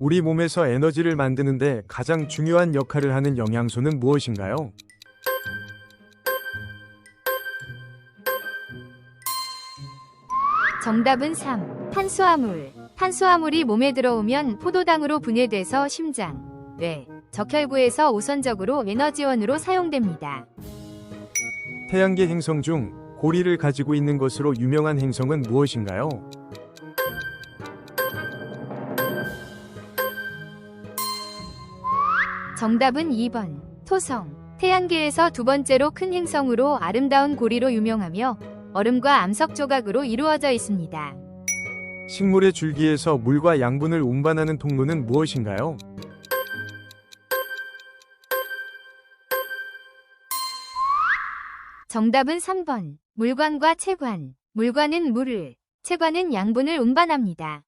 우리 몸에서 에너지를 만드는데 가장 중요한 역할을 하는 영양소는 무엇인가요? 정답은 3. 탄수화물. 탄수화물이 몸에 들어오면 포도당으로 분해돼서 심장, 뇌, 적혈구에서 우선적으로 에너지원으로 사용됩니다. 태양계 행성 중 고리를 가지고 있는 것으로 유명한 행성은 무엇인가요? 정답은 2번. 토성. 태양계에서 두 번째로 큰 행성으로 아름다운 고리로 유명하며 얼음과 암석 조각으로 이루어져 있습니다. 식물의 줄기에서 물과 양분을 운반하는 통로는 무엇인가요? 정답은 3번. 물관과 채관. 물관은 물을, 채관은 양분을 운반합니다.